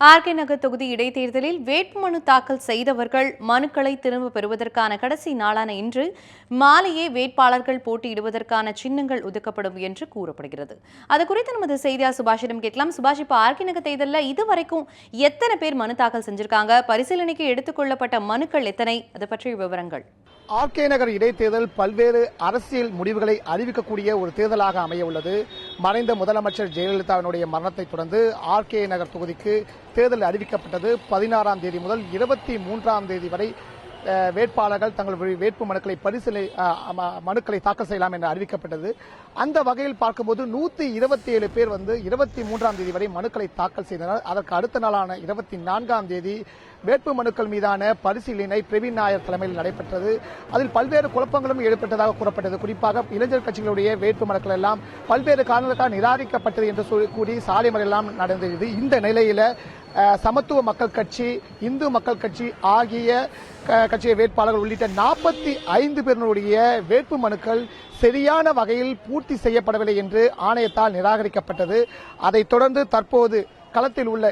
RK நகர் தொகுதி இடைத்தேர்தலில் வேட்புமனு தாக்கல் செய்தவர்கள் மனுக்களை திரும்ப பெறுவதற்கான கடைசி நாளான இன்று மாலையே வேட்பாளர்கள் போட்டியிடுவதற்கான சின்னங்கள் ஒதுக்கப்படும் என்று கூறப்படுகிறது. அது குறித்து நமது செய்தியார் சுபாஷிடம் கேட்கலாம். சுபாஷ் இப்போ ஆர்கே நகர் தேர்தலில் இதுவரைக்கும் எத்தனை பேர் மனு தாக்கல் செஞ்சிருக்காங்க? பரிசீலனைக்கு எடுத்துக்கொள்ளப்பட்ட மனுக்கள் எத்தனை? அது பற்றிய விவரங்கள். ஆர்கே நகர் இடைத்தேர்தல் பல்வேறு அரசியல் முடிவுகளை அறிவிக்கக்கூடிய ஒரு தேர்தலாக அமைய உள்ளது மறைந்த முதலமைச்சர் ஜெயலலிதாவினுடைய மரணத்தை தொடர்ந்து ஆர்கே நகர் தொகுதிக்கு தேர்தல் அறிவிக்கப்பட்டது பதினாறாம் தேதி முதல் இருபத்தி மூன்றாம் தேதி வரை வேட்பாளர்கள் தங்கள் வேட்பு மனுக்களை பரிசீலனை மனுக்களை தாக்கல் செய்யலாம் என்று அறிவிக்கப்பட்டது. அந்த வகையில் பார்க்கும்போது நூத்தி இருபத்தி ஏழு பேர் வந்து இருபத்தி மூன்றாம் தேதி வரை மனுக்களை தாக்கல் செய்தனர். அதற்கு அடுத்த நாளான இருபத்தி நான்காம் தேதி வேட்பு மனுக்கள் மீதான பரிசீலனை பிரவீன் நாயர் தலைமையில் நடைபெற்றது. அதில் பல்வேறு குழப்பங்களும் ஏற்பட்டதாக கூறப்பட்டது. குறிப்பாக இளைஞர் கட்சிகளுடைய வேட்பு மனுக்கள் எல்லாம் பல்வேறு காரணங்களுக்காக நிராகரிக்கப்பட்டது என்று கூறி சாலை மறியெல்லாம் நடந்தது. இந்த நிலையில சமத்துவ மக்கள் கட்சி இந்து மக்கள் கட்சி ஆகிய க- வேட்பாளர்கள் உள்ளிட்ட நாற்பத்தி ஐந்து பேருடைய வேட்பு மனுக்கள் சரியான வகையில் பூர்த்தி செய்யப்படவில்லை என்று ஆணையத்தால் நிராகரிக்கப்பட்டது. அதைத் தொடர்ந்து தற்போது களத்தில் உள்ள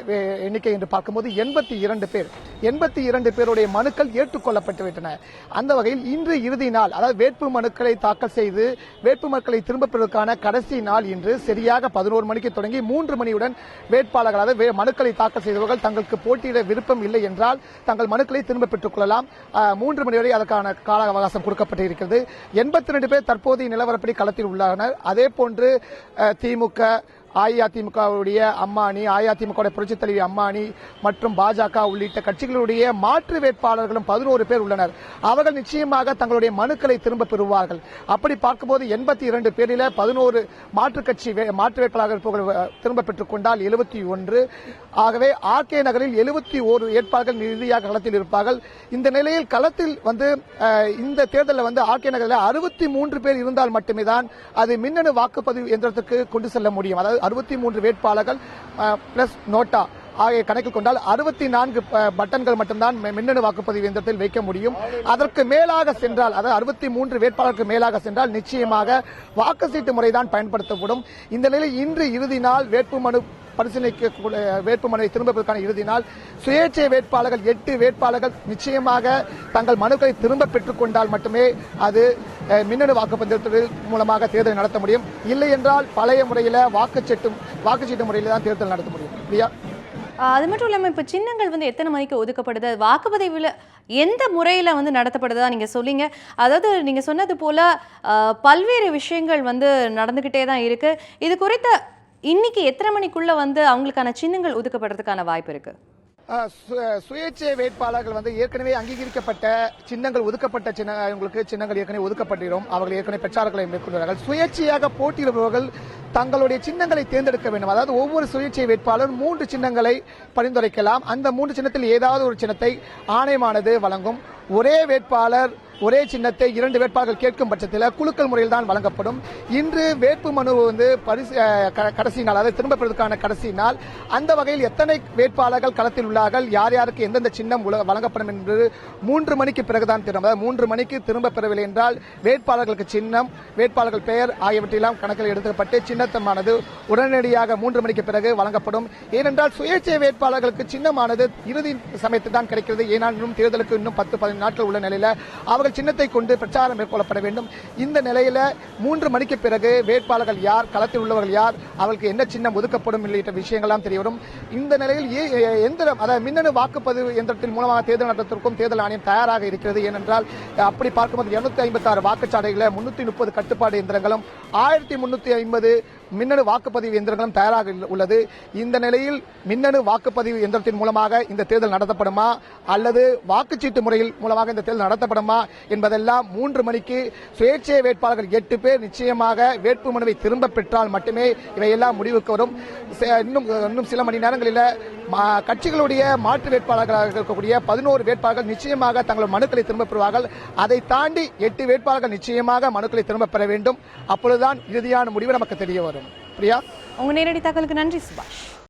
எண்ணிக்கை என்று பார்க்கும்போது எண்பத்தி இரண்டு பேர். எண்பத்தி இரண்டு பேருடைய மனுக்கள் ஏற்றுக்கொள்ளப்பட்டு விட்டன அந்த வகையில் இன்று இறுதி நாள் அதாவது வேட்பு மனுக்களை தாக்கல் செய்து வேட்பு மனுக்களை திரும்பப் பெறுவதற்கான கடைசி நாள் இன்று சரியாக பதினோரு மணிக்கு தொடங்கி மூன்று மணியுடன் வேட்பாளர்களாக வே- மனுக்களை தாக்கல் செய்தவர்கள் தங்களுக்கு போட்டியிட விருப்பம் இல்லை என்றால் தங்கள் மனுக்களை திரும்ப பெற்றுக் கொள்ளலாம். மூன்று மணி வரை அதற்கான கால அவகாசம் கொடுக்கப்பட்டு இருக்கிறது எண்பத்தி ரெண்டு பேர் தற்போதைய நிலவரப்படி களத்தில் உள்ளனர். அதே போன்று திமுக அஇஅதிமுகவுடைய அம்மானி அஇஅதிமுக புரட்சித் தலைவி அம்மானி மற்றும் பாஜக உள்ளிட்ட கட்சிகளுடைய மாற்று வேட்பாளர்களும் பதினோரு பேர் உள்ளனர். அவர்கள் நிச்சயமாக தங்களுடைய மனுக்களை திரும்ப பெறுவார்கள். அப்படி பார்க்கும்போது எண்பத்தி இரண்டு பேரில் பதினோரு மாற்றுக் கட்சி வே- மாற்று வேட்பாளர்கள் திரும்ப பெற்றுக் கொண்டால் எழுபத்தி ஒன்று. ஆகவே ஆர்கே நகரில் எழுபத்தி ஓரு வேட்பாளர்கள் இறுதியாக களத்தில் இருப்பார்கள். இந்த நிலையில் களத்தில் வந்து இந்த தேர்தலில் வந்து ஆர்கே நகரில் அறுபத்தி மூன்று பேர் இருந்தால் மட்டுமே தான் அது மின்னணு வாக்குப்பதிவு எந்திரத்துக்கு கொண்டு செல்ல முடியும். அதாவது அறுபத்தி மூன்று வேட்பாளர்கள் பிளஸ் நோட்டா ஆகிய கணக்கில் கொண்டால் அறுபத்தி நான்கு பட்டன்கள் மட்டும்தான் மின்னணு வாக்குப்பதிவு இயந்திரத்தில் வைக்க முடியும். அதற்கு மேலாக சென்றால் அதாவது அறுபத்தி மூன்று வேட்பாளருக்கு மேலாக சென்றால் நிச்சயமாக வாக்கு சீட்டு முறைதான் பயன்படுத்தப்படும். இந்த நிலையில் இன்று இறுதி நாள் வேட்புமனு பரிசீலனைக்கு கூட- வேட்புமனுவை திரும்புவதற்கான இறுதி நாள். சுயேட்சை வேட்பாளர்கள் எட்டு வேட்பாளர்கள் நிச்சயமாக தங்கள் மனுக்களை திரும்ப பெற்றுக் கொண்டால் மட்டுமே அது மின்னணு வாக்குப்பதிவு மூலமாக தேர்தல் நடத்த முடியும். இல்லை என்றால் பழைய முறையில் வாக்குச்சீட்டும் வாக்குச்சீட்டு முறையில் தான் தேர்தல் நடத்த முடியும். பிரியா? அது மட்டும் இல்லாமல் இப்போ சின்னங்கள் வந்து எத்தனை மணிக்கு ஒதுக்கப்படுது? வாக்குப்பதிவில் எந்த முறையில் வந்து நடத்தப்படுதா நீங்கள் சொல்லிங்க. அதாவது நீங்கள் சொன்னது போல் பல்வேறு விஷயங்கள் வந்து நடந்துக்கிட்டே தான் இருக்குது இது குறித்த இன்னைக்கு எத்தனை மணிக்குள்ளே வந்து அவங்களுக்கான சின்னங்கள் ஒதுக்கப்படுறதுக்கான வாய்ப்பு இருக்குது சுயேட்சை வேட்பாளர்கள் வந்து ஏற்கனவே அங்கீகரிக்கப்பட்ட சின்னங்கள் ஒதுக்கப்பட்ட சின்ன உங்களுக்கு சின்னங்கள் ஏற்கனவே ஒதுக்கப்பட்டிடும் அவர்கள் ஏற்கனவே பிரச்சாரங்களை மேற்கொள்கிறார்கள். சுயேட்சையாக போட்டியிடுபவர்கள் தங்களுடைய சின்னங்களை தேர்ந்தெடுக்க வேண்டும். அதாவது ஒவ்வொரு சுயேட்சை வேட்பாளரும் மூன்று சின்னங்களை பரிந்துரைக்கலாம். அந்த மூன்று சின்னத்தில் ஏதாவது ஒரு சின்னத்தை ஆணையமானது வழங்கும். ஒரே வேட்பாளர் ஒரே சின்னத்தை இரண்டு வேட்பாளர்கள் கேட்கும் பட்சத்தில் குழுக்கள் முறையில் தான் வழங்கப்படும். இன்று வேட்பு மனு வந்து பரிசு கடைசி நாள் அதாவது திரும்ப பெறுவதற்கான கடைசி நாள். அந்த வகையில் எத்தனை வேட்பாளர்கள் களத்தில் உள்ளார்கள்? யார் யாருக்கு எந்தெந்த சின்னம் வழங்கப்படும் என்று மூன்று மணிக்கு பிறகுதான் திரும்ப அதாவது மூன்று மணிக்கு திரும்ப பெறவில்லை என்றால் வேட்பாளர்களுக்கு சின்னம் வேட்பாளர்கள் பெயர் ஆகியவற்றையெல்லாம் கணக்கில் எடுக்கப்பட்டு சின்னத்தமானது உடனடியாக மூன்று மணிக்கு பிறகு வழங்கப்படும். ஏனென்றால் சுயேட்சை வேட்பாளர்களுக்கு சின்னமானது இறுதி சமயத்தில் தான் கிடைக்கிறது. ஏனால் இன்னும் தேர்தலுக்கு இன்னும் பத்து பதினைந்து நாட்கள் உள்ள அவர் அவர்கள் சின்னத்தை கொண்டு பிரச்சாரம் மேற்கொள்ளப்பட வேண்டும். இந்த நிலையில மூன்று மணிக்கு பிறகு வேட்பாளர்கள் யார் களத்தில் உள்ளவர்கள் யார் அவர்களுக்கு என்ன சின்னம் ஒதுக்கப்படும் உள்ளிட்ட விஷயங்கள்லாம் தெரியவரும். இந்த நிலையில் ஏ- எந்திரம் அதாவது மின்னணு வாக்குப்பதிவு எந்திரத்தின் மூலமாக தேர்தல் நடத்துவதற்கும் தேர்தல் ஆணையம் தயாராக இருக்கிறது. ஏனென்றால் அப்படி பார்க்கும்போது இருநூத்தி ஐம்பத்தி ஆறு வாக்குச்சாவடிகளை முன்னூத்தி முப்பது கட்டுப்பாடு எந்திரங்களும் ஆயிரத்தி முன்னூத்தி ஐம்பது மின்னணு வாக்குப்பதிவு எந்திரங்களும் தயாராக உள்ளது. இந்த நிலையில் மின்னணு வாக்குப்பதிவு எந்திரத்தின் மூலமாக இந்த தேர்தல் நடத்தப்படுமா? அல்லது வாக்குச்சீட்டு முறையில் மூலமாக இந்த தேர்தல் நடத்தப்படுமா? என்பதெல்லாம் மூன்று மணிக்கு சுயேட்சை வேட்பாளர்கள் எட்டு பேர் நிச்சயமாக வேட்புமனுவை திரும்ப பெற்றால் மட்டுமே இவையெல்லாம் முடிவுக்கு வரும். இன்னும் இன்னும் சில மணி நேரங்களில் மா- கட்சிகளுடைய மாற்று வேட்பாளர்களாக இருக்கக்கூடிய பதினோரு வேட்பாளர்கள் நிச்சயமாக தங்கள் மனுக்களை திரும்ப பெறுவார்கள். அதை தாண்டி எட்டு வேட்பாளர்கள் நிச்சயமாக மனுக்களை திரும்ப பெற வேண்டும். அப்பொழுதுதான் இறுதியான முடிவு நமக்கு தெரிய வரும். பிரியா? உங்க நேரடி தகவலுக்கு நன்றி சுபாஷ்.